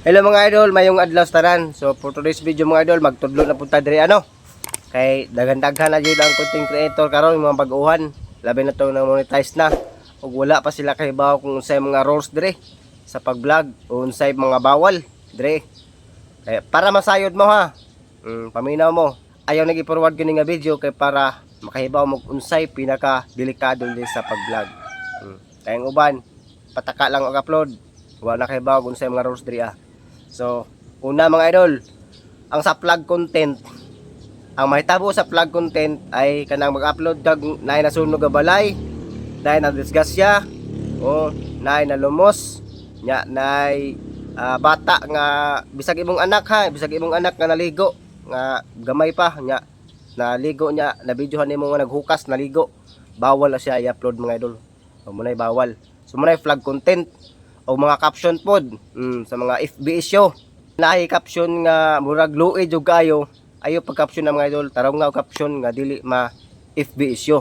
Hello mga idol, mayong adlaw tanan. So for today's video mga idol, magtudlo na punta diri ano. Kay daghan-daghan na jud ang content creator karon mga bag-uhan. Labi na to na monetize na. Ug wala pa sila kahibaw kung unsay mga rules dire sa pag-vlog o unsay mga bawal dire. Kaya para masayod mo ha. Mm, paminaw mo. Ayaw nag forward kini nga video kay para makahibaw mo unsay pinaka delikado din sa pag-vlog. Mm. Kayang uban, pataka lang og upload. Wala na kahibaw kung unsay mga rules dire ah. So, una mga idol, ang sa vlog content, ang mahitabo sa vlog content ay kanang mag-upload kag naay nasunog nga balay, naay na disgasya, o na lumos, nya naay ah, bata nga bisag imong anak ha, bisag imong anak nga naligo, nga gamay pa nya naligo nya na videohan nimo nga naghukas naligo. Bawal na siya i-upload mga idol. O munay bawal. So munay vlog content o mga caption pod mm, sa mga FB issue. Naay caption nga murag luoy jud kayo. Ayo pag caption ng mga idol, tarong nga caption nga dili ma FB issue.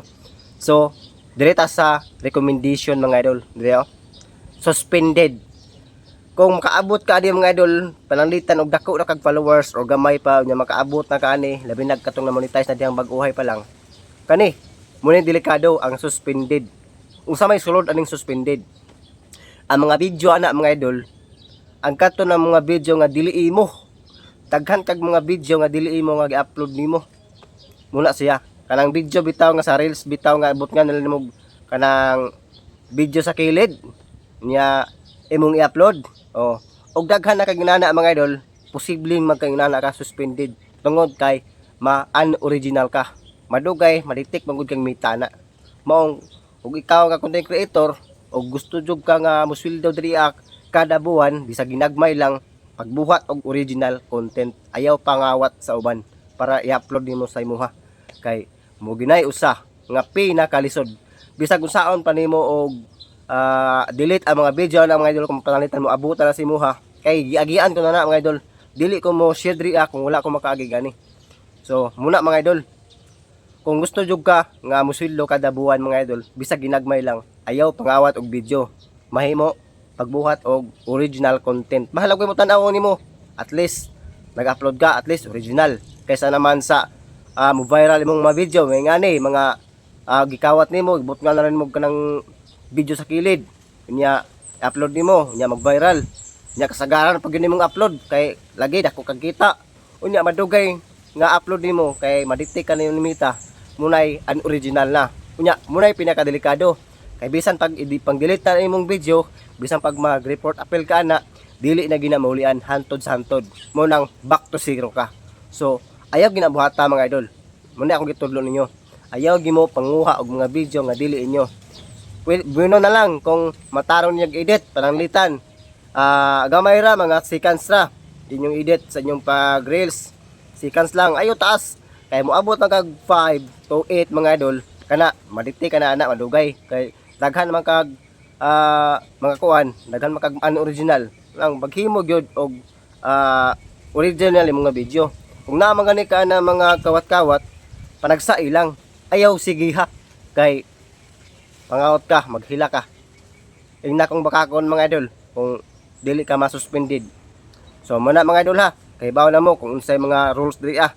So, direta sa recommendation mga idol, dire oh. Suspended. Kung makaabot ka di mga idol, pananglitan og dako na kag followers o gamay pa nya makaabot na kaani, labi nagkatong na monetize na diyang bag-uhay pa lang. Kani, muna delikado ang suspended. Unsa may sulod aning suspended? Ang mga video ana mga idol ang kato ng mga video nga dili imo. Daghan kag mga video nga dili imo nga gi-upload nimo. Muna siya. Kanang video bitaw nga sa reels bitaw nga abot nga nila nimo kanang video sa kilid niya imong i-upload. Oh og daghan na kag mga idol posibleng magkainana ka suspended. Tungod kay ma-unoriginal ka. Madugay maditik magud kang mitana. Maong ug ikaw nga content creator o gusto jud ka nga musweldo diri kada buwan bisag ginagmay lang pagbuhat og original content. Ayaw pangawat sa uban para i-upload nimo sa imuha. Kay mo ginay usa nga pinakalisod bisag unsaon pa nimo og ah, delete ang mga video na mga idol kung panalitan mo abutan na si imuha. Kay giagian ko na na mga idol. Dili ko mo share diri kung wala ko makaagi gani. So muna mga idol kung gusto jud ka nga musweldo kada buwan mga idol bisag ginagmay lang. Ayaw pangawat og video. Mahimo pagbuhat og original content. Bahala ko mo tan-aw nimo at least nag-upload ka at least original. Kaysa naman sa ah, mo viral imong mga video may ngani mga ah, gikawat nimo ibot nga na rin mo kanang video sa kilid. Nya upload nimo nya mag-viral. Nya kasagaran pag yun nimong upload kay lagi dako kag kita unya madugay nga upload nimo kay madiktik ka na yung munay unoriginal na. Unya munay pinakadelikado. Kay bisan pag idi pang delete na imong video bisan pag mag report appeal ka na dili na ginamaulian hantod sa hantod. Mo nang back to zero ka. So ayaw ginabuhata mga idol. Muna akong gitudlo ninyo. Ayaw gimo panguha og mga video nga dili inyo. Pwede- bueno na lang kung mataron niya edit pananglitan. Ah gamay ra mga seconds ra inyong edit sa inyong pag reels seconds lang ayo taas kay moabot na kag 5 to 8 mga idol. Kana madikti ka na ana madugay. Kay daghan man kag ah, mga kuan daghan man kag unoriginal lang maghimo gyud og ah, original yung mga video. Kung na man gani ka na mga kawat-kawat panagsai lang. Ayaw sige ha. Kay pangawat ka maghila ka. Ingna kong bakakon mga idol kung dili ka masuspended. So muna mga idol ha. Kay bawo na mo kung unsay mga rules diri ah.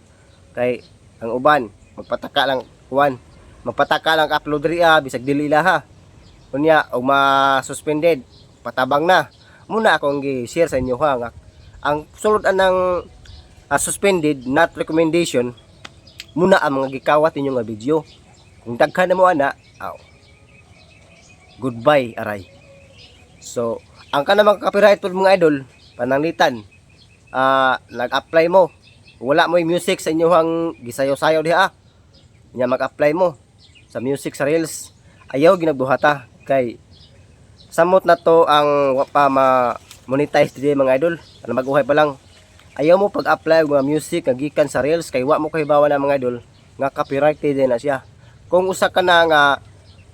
Kay ang uban magpataka lang kuan magpataka lang upload diri ah. Bisag dili la ha. Unya og ma-suspended patabang na. Muna akong gi-share sa inyo ha nga. Ang sulod anang ah, suspended not recommendation muna ang mga gikawat ninyo nga video. Kung daghan na mo ana aw. Goodbye aray. So ang kana mga copyright pod mga idol pananglitan ah nag-apply mo wala mo yung music sa inyong gisayo-sayo diha. Nya mag-apply mo sa music sa reels. Ayaw ginagbuhata. Kay samot na to ang pa ma monetize diri mga idol. Ano mag-uhay pa lang. Ayaw mo pag-apply og mga music nga gikan sa reels kay wa mo kahibawa na mga idol. Nga copyrighted na siya. Kung usa ka na nga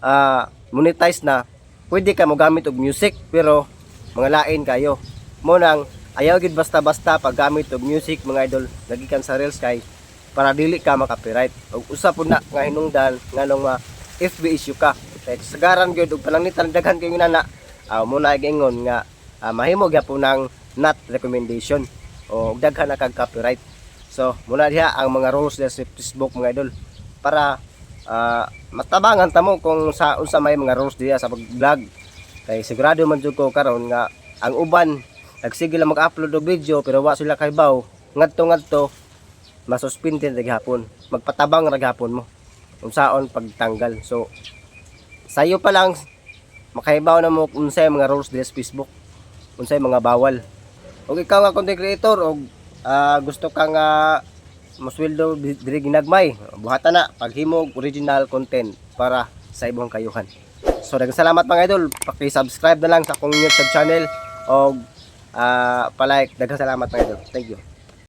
ah, monetize na pwede ka mo gamit og music pero mga lain kayo. Mo nang ayaw gid basta-basta paggamit og music mga idol. Nagikan sa reels kay para dili ka makapiright ug usa po na nga hinungdan nganong ma FB issue ka. Kay sagaran gyud og pananglitan daghan kay nana aw mo na gingon nga ah, mahimo gyapon nang not recommendation. O daghan na kag copyright. So muna diha ang mga rules sa Facebook mga idol. Para ah, matabangan ta mo kung sa unsa may mga rules diha sa pag-vlog. Kay sigurado man jud ko karon nga ang uban nagsige lang mag-upload og video pero wa sila kaybaw ngadto ngadto masuspindi na gihapon. Magpatabang ra gihapon mo. Unsaon pagtanggal. So sayo pa lang makahibaw na mo unsay mga rules sa Facebook. Unsay mga bawal. Og ikaw nga content creator og ah, gusto ka nga masweldo di- diri ginagmay buhatan na paghimo og original content para sa ibong kayuhan. So daghang salamat mga idol. Paki-subscribe na lang sa akong YouTube channel. Og ah, palike. Daghang salamat mga idol. Thank you